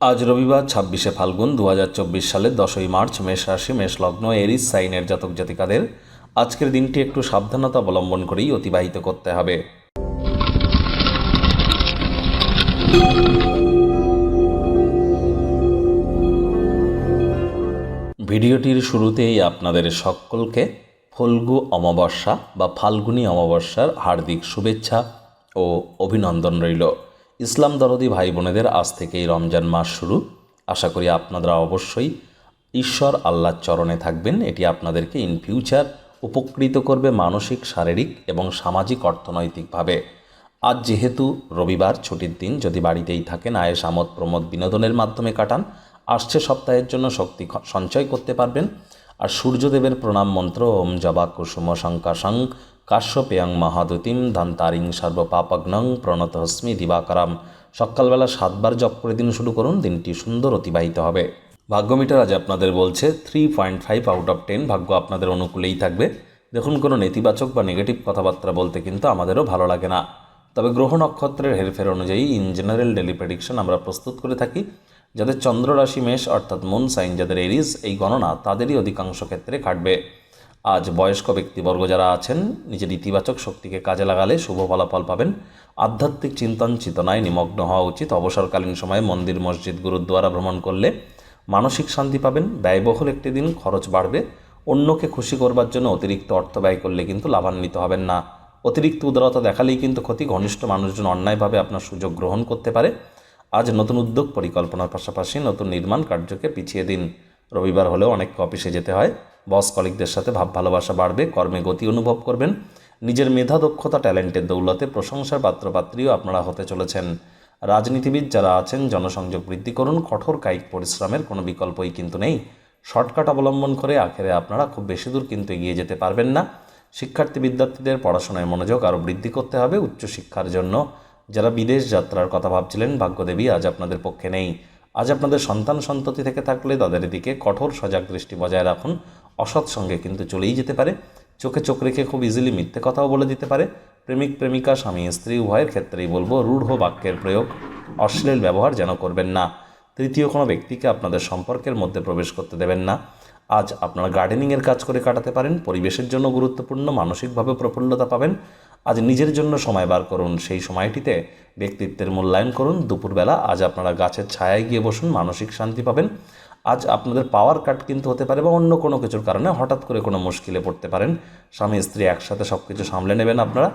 আজ রবিবার, ছাব্বিশে ফাল্গুন দু হাজার চব্বিশ সালের দশই মার্চ, মেষ রাশি, মেষ লগ্ন, এরিস সাইনের জাতক জাতিকাদের আজকের দিনটি একটু সাবধানতা অবলম্বন করেই অতিবাহিত করতে হবে। ভিডিওটির শুরুতেই আপনাদের সকলকে ফল্গু অমাবস্যা বা ফাল্গুনী অমাবস্যার হার্দিক শুভেচ্ছা ও অভিনন্দন রইল। ইসলাম দরদি ভাই বোনেদের আজ থেকেই রমজান মাস শুরু। আশা করি আপনারা অবশ্যই ঈশ্বর আল্লাহর চরণে থাকবেন। এটি আপনাদেরকে ইন ফিউচার উপকৃত করবে মানসিক, শারীরিক এবং সামাজিক, অর্থনৈতিকভাবে। আজ যেহেতু রবিবার, ছুটির দিন, যদি বাড়িতেই থাকেন আয়েস আমোদ, প্রমোদ বিনোদনের মাধ্যমে কাটান, আসছে সপ্তাহের জন্য শক্তি সঞ্চয় করতে পারবেন। আর সূর্যদেবের প্রণাম মন্ত্র, ওম জবা কুসুম শঙ্কাশং কাশ্যপেয়ং মহাদুতিম ধান্তারিং সর্বপাপগ্নং প্রণতহস্মি দিবাকরাম। সকালবেলা সাতবার জপ করে দিন শুরু করুন, দিনটি সুন্দর অতিবাহিত হবে। ভাগ্যমিটার আজ আপনাদের বলছে three point five out of ten ভাগ্য আপনাদের অনুকূলেই থাকবে। দেখুন, কোনো নেতিবাচক বা নেগেটিভ কথাবার্তা বলতে কিন্তু আমাদেরও ভালো লাগে না। তবে গ্রহ নক্ষত্রের হেরফের অনুযায়ী ইন জেনারেল ডেলি প্রেডিকশন আমরা প্রস্তুত করে থাকি। যাদের চন্দ্র রাশি মেষ, অর্থাৎ মুন সাইন যাদের এরিজ এই গণনা তাদেরই অধিকাংশ ক্ষেত্রে খাটবে আজ বয়স্ক ব্যক্তিবর্গ যারা আছেন, নিজের ইতিবাচক শক্তিকে কাজে লাগালে শুভ ফলাফল পাবেন। আধ্যাত্মিক চিন্তন চেতনায় নিমগ্ন হওয়া উচিত। অবসরকালীন সময়ে মন্দির, মসজিদ, গুরুদ্বারা ভ্রমণ করলে মানসিক শান্তি পাবেন। ব্যয়বহুল একটি দিন খরচ বাড়বে। অন্যকে খুশি করবার জন্য অতিরিক্ত অর্থ ব্যয় করলে কিন্তু লাভান্বিত হবেন না। অতিরিক্ত উদারতা দেখালেই কিন্তু ক্ষতি। ঘনিষ্ঠ মানুষজন অন্যায়ভাবে আপনার সুযোগ গ্রহণ করতে পারে। আজ নতুন উদ্যোগ পরিকল্পনার পাশাপাশি নতুন নির্মাণ কার্যকে পিছিয়ে দিন। রবিবার হলেও অনেককে অফিসে যেতে হয়। বস কলিকদের সাথে ভাব ভালোবাসা বাড়বে, কর্মে গতি অনুভব করবেন। নিজের মেধা, দক্ষতা, ট্যালেন্টের দৌলতে প্রশংসার পাত্রপাত্রীও আপনারা হতে চলেছেন। রাজনীতিবিদ যারা আছেন, জনসংযোগ বৃদ্ধি করুন, কঠোর কায়িক পরিশ্রমের কোনো বিকল্পই কিন্তু নেই। শর্টকাট অবলম্বন করে আখেরে আপনারা খুব বেশি দূর কিন্তু এগিয়ে যেতে পারবেন না। শিক্ষার্থী, বিদ্যার্থীদের পড়াশোনায় মনোযোগ আরও বৃদ্ধি করতে হবে উচ্চশিক্ষার জন্য। যারা বিদেশ যাত্রার কথা ভাবছিলেন, ভাগ্যদেবী আজ আপনাদের পক্ষে নেই। আজ আপনাদের সন্তান সন্ততি থেকে থাকলে তাদের দিকে কঠোর সজাগ দৃষ্টি বজায় রাখুন। অসৎ সঙ্গে কিন্তু চলেই যেতে পারে। চোখে চোখ রেখে খুব ইজিলি মিথ্যে কথাও বলে দিতে পারে। প্রেমিক, প্রেমিকা, স্বামী, স্ত্রী, উভয়ের ক্ষেত্রেই বলব, রূঢ় বাক্যের প্রয়োগ। অশ্লীল ব্যবহার যেন করবেন না। তৃতীয় কোনো ব্যক্তিকে আপনাদের সম্পর্কের মধ্যে প্রবেশ করতে দেবেন না। আজ আপনারা গার্ডেনিংয়ের কাজ করে কাটাতে পারেন। পরিবেশের জন্য গুরুত্বপূর্ণ, মানসিকভাবে প্রফুল্লতা পাবেন। আজ নিজের জন্য সময় বার করুন। সেই সময়টিতে ব্যক্তিত্বের মূল্যায়ন করুন। দুপুরবেলা আজ আপনারা গাছের ছায়ায় গিয়ে বসুন, মানসিক শান্তি পাবেন। আজ আপনাদের পাওয়ার কাট কিন্তু হতে পারে বা অন্য কোনো কিছুর কারণে হঠাৎ করে কোনো মুশকিলে পড়তে পারেন। স্বামী স্ত্রী একসাথে সব কিছু সামলে নেবেন আপনারা।